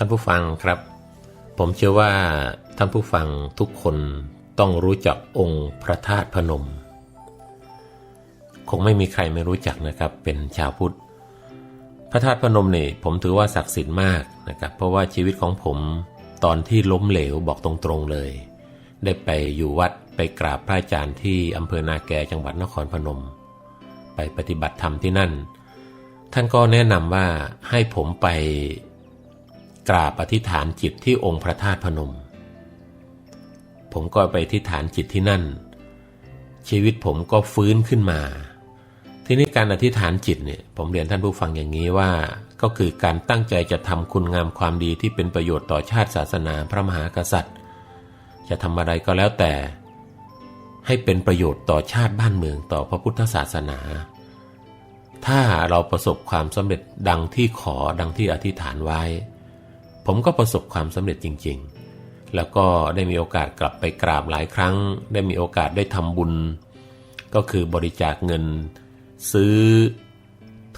ท่านผู้ฟังครับ ผมเชื่อว่าท่านผู้ฟังทุกคนต้องรู้จักองค์พระธาตุพนม คงไม่มีใครไม่รู้จักนะครับ เป็นชาวพุทธ พระธาตุพนมนี่ผมถือว่าศักดิ์สิทธิ์มากนะครับ เพราะว่าชีวิตของผมตอนที่ล้มเหลวบอกตรงๆเลย ได้ไปอยู่วัดไปกราบพระอาจารย์ที่อำเภอนาแกจังหวัดนครพนม ไปปฏิบัติธรรมที่นั่น ท่านก็แนะนำว่าให้ผมไป กราบอธิษฐานจิตที่องค์พระธาตุพนม ผมก็ไปอธิษฐานจิตที่นั่น ชีวิตผมก็ฟื้นขึ้นมา ทีนี้การอธิษฐานจิตเนี่ยผมเรียนท่านผู้ฟังอย่างนี้ว่า ก็คือการตั้งใจจะทำคุณงามความดีที่เป็นประโยชน์ต่อชาติศาสนาพระมหากษัตริย์ จะทำอะไรก็แล้วแต่ ให้เป็นประโยชน์ต่อชาติบ้านเมืองต่อพระพุทธศาสนาถ้าเราประสบความสำเร็จดังที่ขอดังที่อธิษฐานไว้ ผมก็ประสบความสำเร็จจริง ๆ แล้วก็ได้มีโอกาสกลับไปกราบหลายครั้ง ได้มีโอกาสได้ทำบุญ ก็คือบริจาคเงิน ซื้อ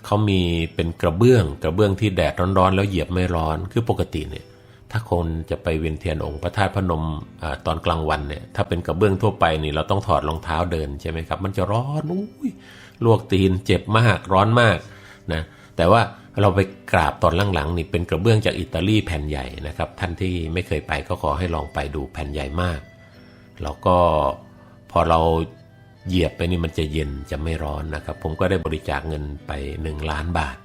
เขามีเป็นกระเบื้อง กระเบื้องที่แดดร้อนๆ แล้วเหยียบไม่ร้อนคือปกติเนี่ยถ้าคนจะไปเวียนเทียนองค์พระธาตุพนมอาตอนกลางวันเนี่ยถ้าเป็นกระเบื้องทั่วไปนี่เราต้องถอดรองเท้าเดินใช่ไหมครับ มันจะร้อนอุ้ยลวกตีนเจ็บมากร้อนมากนะแต่ว่า เราไปกราบตอนหลังๆนี่เป็นกระเบื้องจากอิตาลีแผ่นใหญ่นะครับ ท่านที่ไม่เคยไปก็ขอให้ลองไปดูแผ่นใหญ่มาก แล้วก็พอเราเหยียบไปนี่มันจะเย็นจะไม่ร้อนนะครับ ผมก็ได้บริจาคเงินไป 1 ล้านบาท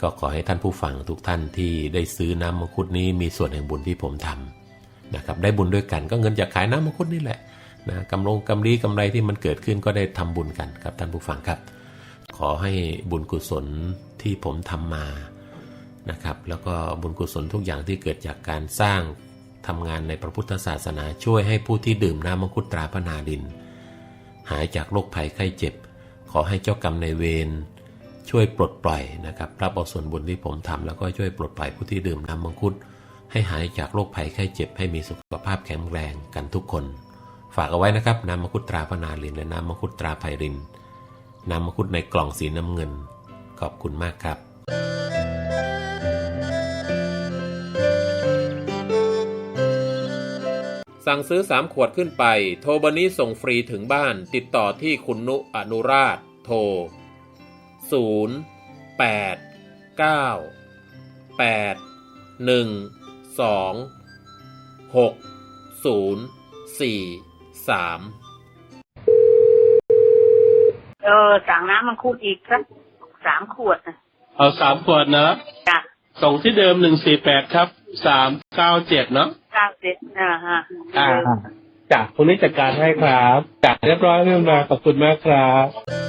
ก็ขอให้ท่านผู้ฟังทุกท่านที่ได้ซื้อน้ำมังคุดนี้มีส่วนแห่งบุญที่ผมทำนะครับได้บุญด้วยกันก็เงินจากขายน้ำมังคุดนี่แหละนะกำลงกำไรกำไรที่มันเกิดขึ้นก็ได้ทำบุญกันครับท่านผู้ฟังครับ ขอให้บุญกุศล ที่ผมทำมานะครับแล้วก็บุญกุศลทุกอย่างที่เกิดจากการสร้างทำงานในพระพุทธศาสนาช่วยให้ผู้ที่ดื่มน้ำมังคุดตราพระนาดิน หายจากโรคภัยไข้เจ็บ ขอให้เจ้ากรรมในเวรช่วยปลดปล่อยนะครับรับเอาส่วนบุญที่ผมทำแล้วก็ช่วยปลดปล่อยผู้ที่ดื่มน้ำมังคุด ให้หายจากโรคภัยไข้เจ็บ ให้มีสุขภาพแข็งแรงกันทุกคน ฝากเอาไว้นะครับน้ำมังคุดตราพระนาลินและน้ำมังคุดตราไพรินน้ำมังคุดในกล่องสีน้ำเงิน ขอบคุณมากครับ สั่งซื้อ 3 ขวดขึ้นไป โทรเบอร์นี้ส่งฟรีถึงบ้าน ติดต่อที่คุณนุอนุราช โทร 0 8 9 8 1 2 6 0 4 3เออสั่งน้ำมังคุดอีกสัก สามขวดนะเอาสามขวดนะจ้ะส่งที่เดิมหนึ่งสี่แปดครับสามเก้าเจ็ดเนาะเก้าเจ็ดอ่าฮะอ่าจากพรุ่งนี้จัดการให้ครับจัดเรียบร้อยเรียบร้อยขอบคุณมากครับ